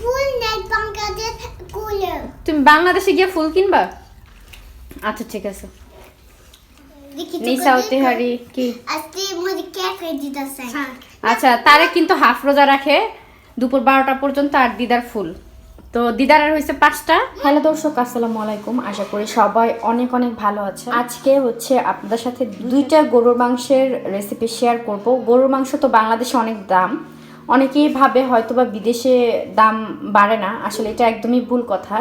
ফুল নেই বাংলাদেশ কুলে তুমি বাংলাদেশে গিয়ে ফুল কিনবা? আচ্ছা ঠিক আছে। তেহারি কি? চাই আচ্ছা তারে কিন্তু হাফ রোজা রাখে। দুপুর বারোটা পর্যন্ত আর দিদার ফুল। তো দিদার আর হয়েছে পাঁচটা। হ্যালো দর্শক আসসালামু আলাইকুম। আশা করি সবাই অনেক অনেক ভালো আছে। আজকে হচ্ছে আপনাদের সাথে দুইটা গরুর মাংসের রেসিপি শেয়ার করব। গরুর মাংস তো বাংলাদেশে অনেক দাম। অনেকেই ভাবে হয়তোবা বিদেশে দাম বাড়ে না। আসলে এটা একদমই ভুল কথা।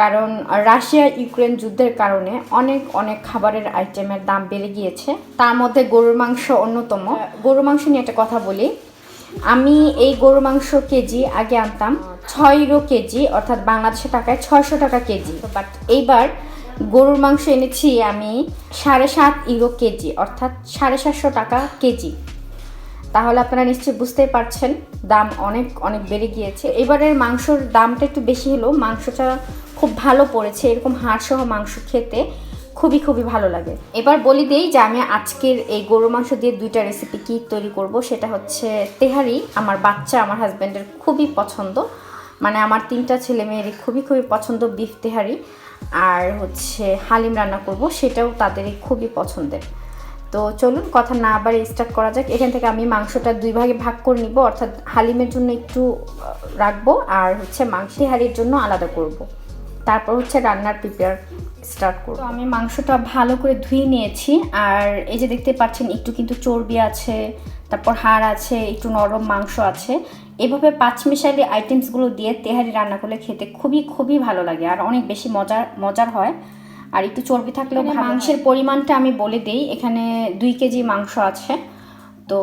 কারণ রাশিয়া, ইউক্রেন যুদ্ধের কারণে অনেক অনেক খাবারের আইটেমের দাম বেড়ে গিয়েছে। তার মধ্যে গরুর মাংস অন্যতম। গরুর মাংস নিয়ে একটা কথা বলি। আমি এই গরুর মাংস কেজি আগে আনতাম ছয় ইউরো কেজি, অর্থাৎ বাংলাদেশের টাকায় ছয়শো টাকা কেজি। বাট এইবার গরুর মাংস এনেছি আমি সাড়ে সাত ইউরো কেজি, অর্থাৎ সাড়ে সাতশো টাকা কেজি। তাহলে আপনারা নিশ্চয়ই বুঝতেই পারছেন, দাম অনেক অনেক বেড়ে গিয়েছে। এবারের মাংসর দামটা একটু বেশি হলেও মাংসটা খুব ভালো পড়েছে, এরকম হাড়সহ মাংস খেতে খুবই খুবই ভালো লাগে। এবার বলি দেই যে আমি আজকের এই গরু মাংস দিয়ে দুইটা রেসিপি কি তৈরি করব, সেটা হচ্ছে তেহারি। আমার বাচ্চা, আমার হাজব্যান্ডের খুবই পছন্দ। মানে আমার তিনটা ছেলে মেয়েরই খুবই খুবই পছন্দ বিফ তেহারি। আর হচ্ছে হালিম রান্না করব, সেটাও তাদেরই খুবই পছন্দের। তো চলুন, কথা না আবার স্টার্ট করা যাক। এখান থেকে আমি মাংসটা দুই ভাগে ভাগ করে নিব। অর্থাৎ হালিমের জন্য একটু রাখব আর হচ্ছে মাংসি হাড়ির জন্য আলাদা করব। তারপর হচ্ছে রান্নার প্রিপেয়ার স্টার্ট করব। আমি মাংসটা ভালো করে ধুয়ে নিয়েছি। আর এই যে দেখতে পাচ্ছেন, একটু কিন্তু চর্বি আছে, তারপর হাড় আছে, একটু নরম মাংস আছে। এভাবে পাঁচমিশালি আইটেমসগুলো দিয়ে তেহারি রান্না করলে খেতে খুবই খুবই ভালো লাগে। আর অনেক বেশি মজার মজার হয়। আর একটু চর্বি থাকলেও মাংসের পরিমাণটা আমি বলে দিই এখানে দুই কেজি মাংস আছে। তো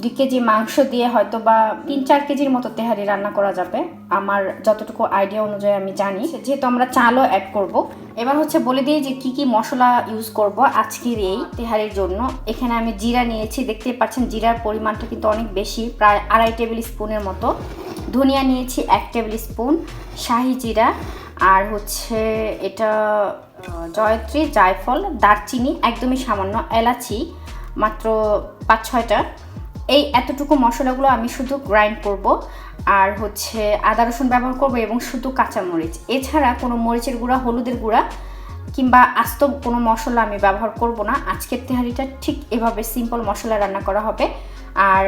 দুই কেজি মাংস দিয়ে হয়তো বা তিন চার কেজির মতো তেহারি রান্না করা যাবে। আমার যতটুকু আইডিয়া অনুযায়ী আমি জানি। যেহেতু আমরা চালও অ্যাড করব। এবার হচ্ছে বলে দিই যে কি কি মশলা ইউজ করব আজকের এই তেহারির জন্য। এখানে আমি জিরা নিয়েছি। দেখতে পাচ্ছেন জিরার পরিমাণটা কিন্তু অনেক বেশি প্রায় আড়াই টেবিল স্পুনের মতো। ধনিয়া নিয়েছি এক টেবিল স্পুন শাহি জিরা আর হচ্ছে এটা জয়ত্রী, জায়ফল, দারচিনি, একদমই সামান্য এলাচি, মাত্র পাঁচ, ছয়টা। এই এতটুকু মশলাগুলো আমি শুধু গ্রাইন্ড করব। আর হচ্ছে আদা রসুন ব্যবহার করব এবং শুধু কাঁচামরিচ। এছাড়া কোনো মরিচের গুঁড়া, হলুদের গুঁড়া কিংবা আস্ত কোনো মশলা আমি ব্যবহার করব না। আজকের তেহারিটা ঠিক এভাবে সিম্পল মশলা রান্না করা হবে। আর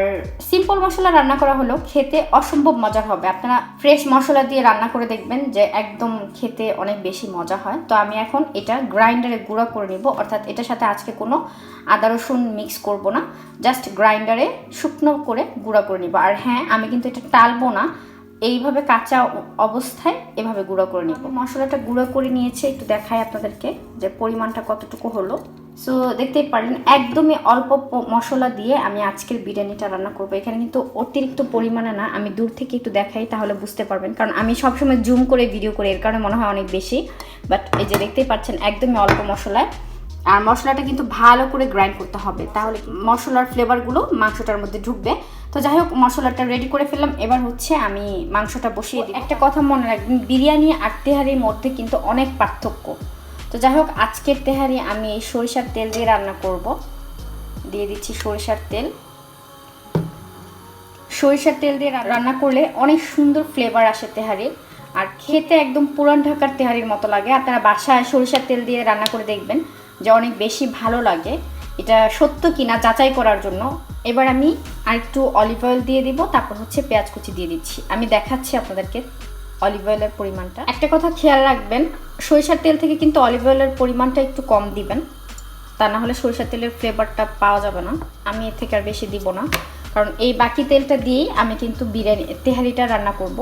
সিম্পল মশলা রান্না করা হলেও খেতে অসম্ভব মজার হবে। আপনারা ফ্রেশ মশলা দিয়ে রান্না করে দেখবেন যে একদম খেতে অনেক বেশি মজা হয়। তো আমি এখন এটা গ্রাইন্ডারে গুঁড়া করে নিব। অর্থাৎ এটার সাথে আজকে কোনো আদা রসুন মিক্স করব না। জাস্ট গ্রাইন্ডারে শুকনো করে গুঁড়া করে নিব। আর হ্যাঁ আমি কিন্তু এটা টালবো না। এইভাবে কাঁচা অবস্থায় এভাবে গুঁড়ো করে নিব। মশলাটা গুঁড়ো করে নিয়েছে। একটু দেখাই আপনাদেরকে যে পরিমাণটা কতটুকু হলো। সো দেখতেই পারলেন, একদমই অল্প মশলা দিয়ে আমি আজকের বিরিয়ানিটা রান্না করব। এখানে কিন্তু অতিরিক্ত পরিমাণে না, আমি দূর থেকে একটু দেখাই তাহলে বুঝতে পারবেন। কারণ আমি সবসময় জুম করে ভিডিও করি, এর কারণে মনে হয় অনেক বেশি। বাট এই যে দেখতেই পাচ্ছেন, একদমই অল্প মশলায়। আর মশলাটা কিন্তু ভালো করে গ্রাইন্ড করতে হবে, তাহলে মশলার ফ্লেভারগুলো মাংসটার মধ্যে ঢুকবে। তো যাই হোক, মশলাটা রেডি করে ফেললাম। এবার হচ্ছে আমি মাংসটা বসিয়ে দিই। একটা কথা মনে রাখবেন, বিরিয়ানি আর তেহারির মধ্যে কিন্তু অনেক পার্থক্য। তো যাই হোক, আজকের তেহারি আমি এই সরিষার তেল দিয়ে রান্না করব। দিয়ে দিচ্ছি সরিষার তেল। সরিষার তেল দিয়ে রান্না করলে অনেক সুন্দর ফ্লেভার আসে তেহারির আর খেতে একদম পুরান ঢাকার তেহারির মতো লাগে। আপনারা বাসায় সরিষার তেল দিয়ে রান্না করে দেখবেন যে অনেক বেশি ভালো লাগে। এটা সত্য কিনা যাচাই করার জন্য। এবার আমি আরেকটু অলিভ অয়েল দিয়ে দিব, তারপর হচ্ছে পেঁয়াজ কুচি দিয়ে দিচ্ছি। আমি দেখাচ্ছি আপনাদেরকে অলিভ অয়েলের পরিমাণটা। একটা কথা খেয়াল রাখবেন সরিষার তেল থেকে কিন্তু অলিভ অয়েলের পরিমাণটা একটু কম দিবেন। তা না হলে সরিষার তেলের ফ্লেভারটা পাওয়া যাবে না। আমি এর থেকে আর বেশি দিব না। কারণ এই বাকি তেলটা দিয়েই আমি কিন্তু বিরিয়ানি তেহারিটা রান্না করব।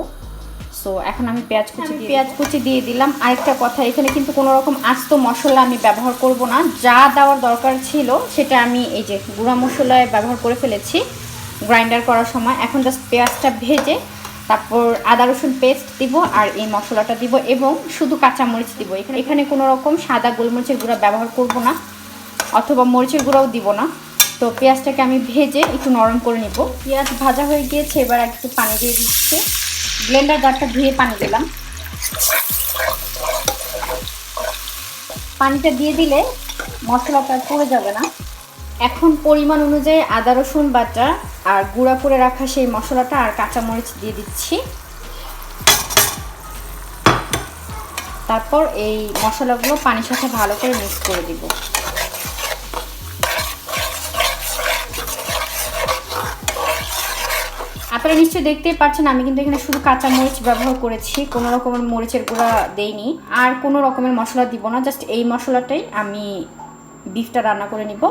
সো এখন আমি পেঁয়াজ কুচি পেঁয়াজ কুচি দিয়ে দিলাম। আরেকটা কথা এখানে কিন্তু কোনো রকম আস্ত মশলা আমি ব্যবহার করব না। যা দেওয়ার দরকার ছিল সেটা আমি এই যে গুঁড়া মশলায় ব্যবহার করে ফেলেছি। গ্রাইন্ডার করার সময়। এখন জাস্ট পেঁয়াজটা ভেজে তারপর আদা রসুন পেস্ট দিব আর এই মশলাটা দিব এবং শুধু কাঁচামরিচ দিব। এখানে এখানে কোনো রকম সাদা গোলমরিচের গুঁড়া ব্যবহার করব না অথবা মরিচের গুঁড়াও দিব না। তো পেঁয়াজটাকে আমি ভেজে একটু নরম করে নিব। পেঁয়াজ ভাজা হয়ে গিয়েছে, এবার একটু পানি দিয়ে দিচ্ছে। ব্লেন্ডার জারটা ধুয়ে পানি দিলাম। পানিটা দিয়ে দিলে মশলাটা পড়ে যাবে না। এখন পরিমাণ অনুযায়ী আদা, রসুন বাটা আর গুঁড়া করে রাখা সেই মশলাটা আর কাঁচামরিচ দিয়ে দিচ্ছি। তারপর এই মশলাগুলো পানির সাথে ভালো করে মিক্স করে দিব। আপনারা নিশ্চয়ই দেখতেই পাচ্ছেন, আমি কিন্তু এখানে শুধু কাঁচা মরিচ ব্যবহার করেছি, কোনো রকমের মরিচের গুঁড়া দেইনি। আর কোনো রকমের মশলা দিব না, জাস্ট এই মশলাটাই আমি বিফটা রান্না করে নিব।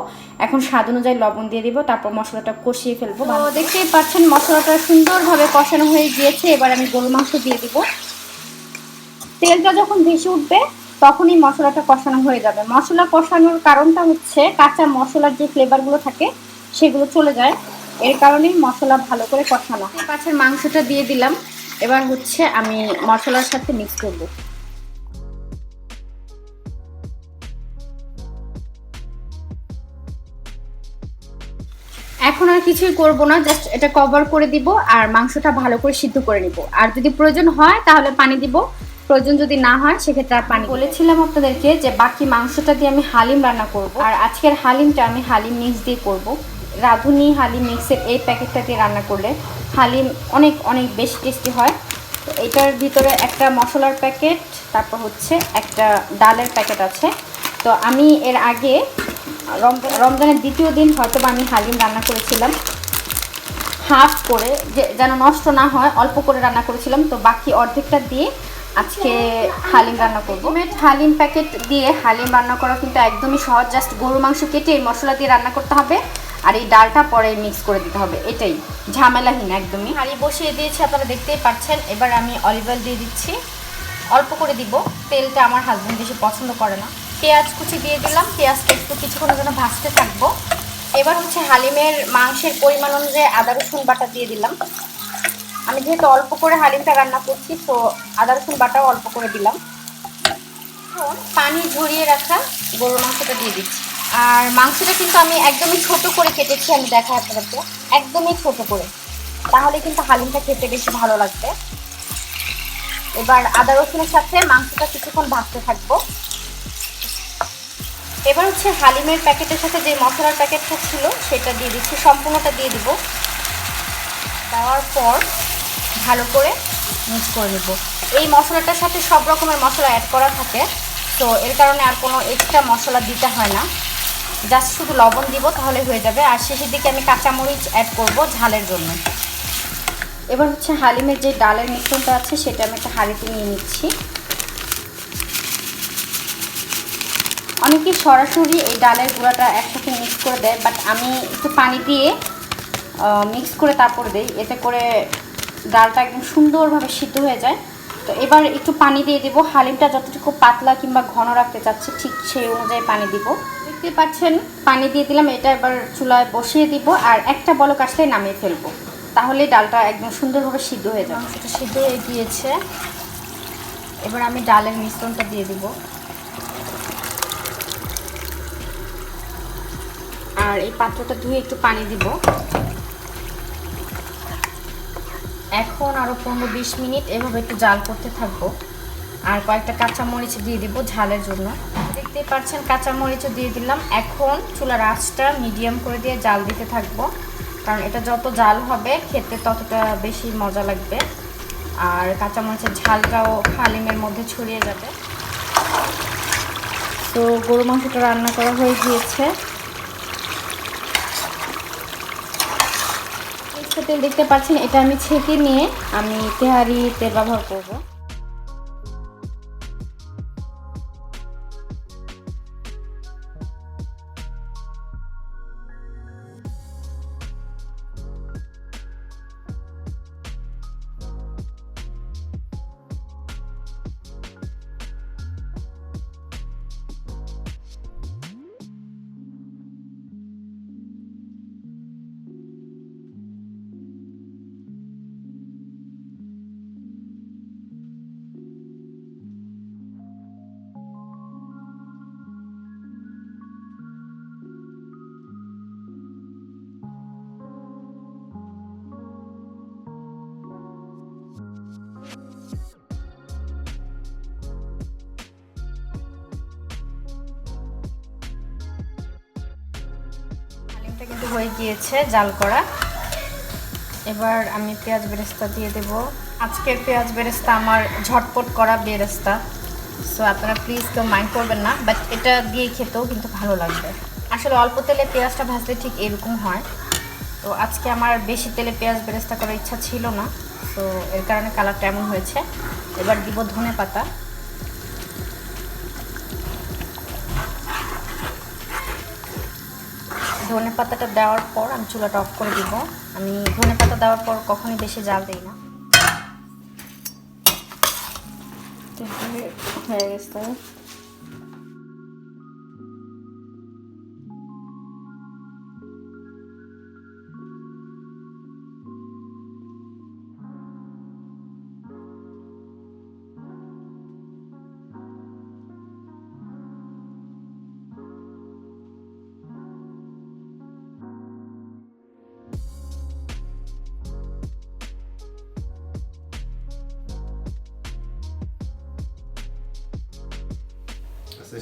এখন স্বাদ অনুযায়ী লবণ দিয়ে দিব তারপর মশলাটা কষিয়ে ফেলব দেখতেই পাচ্ছেন মশলাটা সুন্দরভাবে কষানো হয়ে গিয়েছে এবার আমি গরু মাংস দিয়ে দিব। তেলটা যখন ভেসে উঠবে তখনই মশলাটা কষানো হয়ে যাবে। মশলা কষানোর কারণটা হচ্ছে কাঁচা মশলার যে ফ্লেভারগুলো থাকে সেগুলো চলে যায়। এর কারণেই মশলা ভালো করে কষানো। হয় পাশের মাংসটা দিয়ে দিলাম। এবার হচ্ছে আমি মশলার সাথে মিক্স করব। এখন আর কিছুই করব না জাস্ট এটা কভার করে দিব আর মাংসটা ভালো করে সিদ্ধ করে নিব। আর যদি প্রয়োজন হয় তাহলে পানি দিব, প্রয়োজন যদি না হয় সেক্ষেত্রে আর পানি বলেছিলাম আপনাদেরকে যে বাকি মাংসটা দিয়ে আমি হালিম রান্না করব আর আজকের হালিমটা আমি হালিম মিক্স দিয়ে করব। রাঁধুনি হালিম মিক্সের এই প্যাকেটটা দিয়ে রান্না করলে হালিম অনেক অনেক বেশি টেস্টি হয়। তো এটার ভিতরে একটা মশলার প্যাকেট, তারপর হচ্ছে একটা ডালের প্যাকেট আছে। তো আমি এর আগে রমজানের দ্বিতীয় দিন হয়তো আমি হালিম রান্না করেছিলাম। হাফ করে যে যেন নষ্ট না হয়, অল্প করে রান্না করেছিলাম। তো বাকি অর্ধেকটা দিয়ে আজকে হালিম রান্না করব। হালিম প্যাকেট দিয়ে হালিম রান্না করা কিন্তু একদমই সহজ। জাস্ট গরু মাংস কেটে মশলা দিয়ে রান্না করতে হবে আর এই ডালটা পরে মিক্স করে দিতে হবে। এটাই। ঝামেলাহীন একদমই। হাঁড়ি বসিয়ে দিয়েছি, আপনারা দেখতেই পাচ্ছেন। এবার আমি অলিভ অয়েল দিয়ে দিচ্ছি। অল্প করে দিব। তেলটা আমার হাজব্যান্ড বেশি পছন্দ করে না। পেঁয়াজ কুচি দিয়ে দিলাম। পেঁয়াজটা একটু কিছুক্ষণের জন্য ভাজতে থাকব। এবার হচ্ছে হালিমের মাংসের পরিমাণ অনুযায়ী আদা, রসুন বাটা দিয়ে দিলাম। আমি যেহেতু অল্প করে হালিমটা রান্না করছি, তো আদা, রসুন বাটাও অল্প করে দিলাম। পানি ঝরিয়ে রাখা গরুর মাংসটা দিয়ে দিচ্ছি। আর মাংসটা কিন্তু আমি একদমই ছোট করে কেটেছি, আমি দেখাই আপনাদেরকে। একদমই ছোট করে। তাহলে কিন্তু হালিমটা খেতে বেশি ভালো লাগবে। এবার আদা, রসুনের সাথে মাংসটা কিছুক্ষণ ভাজতে থাকব। এবার হচ্ছে হালিমের প্যাকেটের সাথে যে মশলার প্যাকেটটা ছিল, সেটা দিয়ে দিচ্ছি, সম্পূর্ণটা দিয়ে দিব। দেওয়ার পর ভালো করে মিক্স করে নেব। এই মশলাটার সাথে সব রকমের মশলা অ্যাড করা থাকে, তো এর কারণে আর কোনো এক্সট্রা মশলা দিতে হয় না। জাস্ট শুধু লবণ দিব, তাহলে হয়ে যাবে। আর শেষের দিকে আমি কাঁচামরিচ অ্যাড করব ঝালের জন্য। এবার হচ্ছে হালিমের যে ডালের মিশ্রণটা আছে, সেটা আমি একটা হাঁড়িতে নিয়ে নিচ্ছি। অনেকে সরাসরি এই ডালের গুঁড়াটা একসাথে মিক্স করে দেয় বাট আমি একটু পানি দিয়ে মিক্স করে তারপর দিই। এতে করে ডালটা একদম সুন্দরভাবে সিদ্ধ হয়ে যায়। তো এবার একটু পানি দিয়ে দেবো। হালিমটা যতটুকু পাতলা কিংবা ঘন রাখতে চাচ্ছি, ঠিক সেই অনুযায়ী পানি দিব। দেখতে পাচ্ছেন, পানি দিয়ে দিলাম। এটা এবার চুলায় বসিয়ে দিব। আর একটা বলক আসলে নামিয়ে ফেলব। তাহলে ডালটা একদম সুন্দরভাবে সিদ্ধ হয়ে যাবে। সেটা সিদ্ধ হয়ে গিয়েছে। এবার আমি ডালের মিশ্রণটা দিয়ে দিব। আর এই পাত্রটা ধুয়ে একটু পানি দিব। এখন আরও পনেরো বিশ মিনিট এভাবে একটু জাল করতে থাকব। আর কয়েকটা কাঁচামরিচ দিয়ে দিব ঝালের জন্য। দেখতেই পাচ্ছেন কাঁচামরিচও দিয়ে দিলাম। এখন চুলার আঁচটা মিডিয়াম করে দিয়ে জাল দিতে থাকব। কারণ এটা যত জাল হবে, খেতে ততটা বেশি মজা লাগবে। আর কাঁচামরিচের ঝালটাও হালিমের মধ্যে ছড়িয়ে যাবে। তো গরু মাংসটা রান্না করা হয়ে গিয়েছে। তেল দেখতে পাচ্ছেন এটা আমি ছেঁকে নিয়ে আমি তেহারি তেল ব্যবহার করব। হালিমটা কিন্তু হয়ে গিয়েছে জাল করা। এবার আমি পেঁয়াজ বেরেস্তা দিয়ে দেব। আজকের পেঁয়াজ বেরেস্তা আমার ঝটপট করা বেরেস্তা। সো আপনারা প্লিজ কেউ মাইন্ড করবেন না বাট এটা দিয়ে খেতেও কিন্তু ভালো লাগবে। আসলে অল্প তেলে পেঁয়াজটা ভাজলে ঠিক এরকম হয়। তো আজকে আমার বেশি তেলে পেঁয়াজ বেরেস্তা করার ইচ্ছা ছিল না। তো এর কারণে কালারটা এমন হয়েছে। এবার দিব ধনে পাতা। ধনে পাতাটা দেওয়ার পর আমি চুলাটা অফ করে দিব। আমি ধনে পাতা দেওয়ার পর কখনই বেশি জাল দিই না। হয়ে গেছে।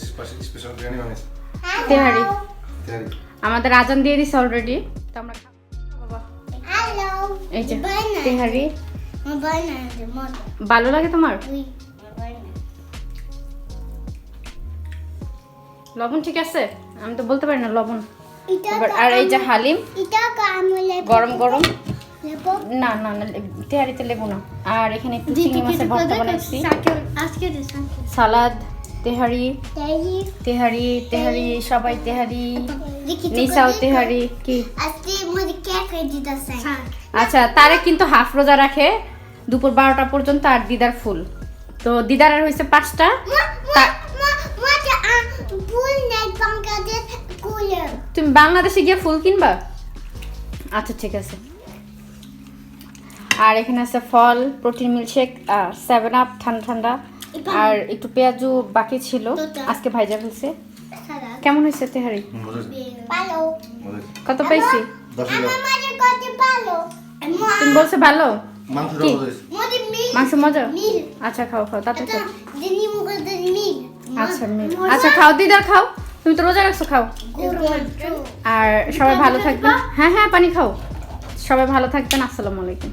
স্পেশাল স্পেশাল বিরিয়ানি বানিয়েছে। তেহারি। তেহারি। আমাদের আজান দিয়ে দিছে অলরেডি তো আমরা। এই যে তেহারি. ভালো লাগে তোমার. লবণ ঠিক আছে? আমি তো বলতে পারি না লবণ। আর এই যে হালিম. গরম গরম। না না না তেহারিতে লেবু না। আর এখানে একটু চিংড়ি মাছের ভর্তা বানাইছি আজকে দে সাকে সালাদ। তেহারি তেহারি তেহারি সবাই তেহারি। নিসাও তেহারি কি? সাই আচ্ছা তারে কিন্তু হাফ রোজা রাখে দুপুর বারোটা পর্যন্ত আর দিদার ফুল। তো দিদার আর হয়েছে পাঁচটা। তুমি বাংলাদেশে গিয়ে ফুল কিনবা? আচ্ছা ঠিক আছে। আর এখানে আছে ফল প্রোটিন মিল্কশেক আর সেভেন আপ ঠান্ডা ঠান্ডা। আর একটু পেঁয়াজু বাকি ছিল। আজকে ভাইজা ফেলছে। কেমন হয়েছে তেহারি? কত পাইছি? তুমি বলছো ভালো? মাংস মজা? আচ্ছা খাও খাও তাতে আচ্ছা মিল। আচ্ছা খাও দিদার খাও। তুমি তো রোজা রাখছো খাও। আর সবাই ভালো থাকবেন। হ্যাঁ হ্যাঁ পানি খাও। সবাই ভালো থাকবেন। আসসালামু আলাইকুম।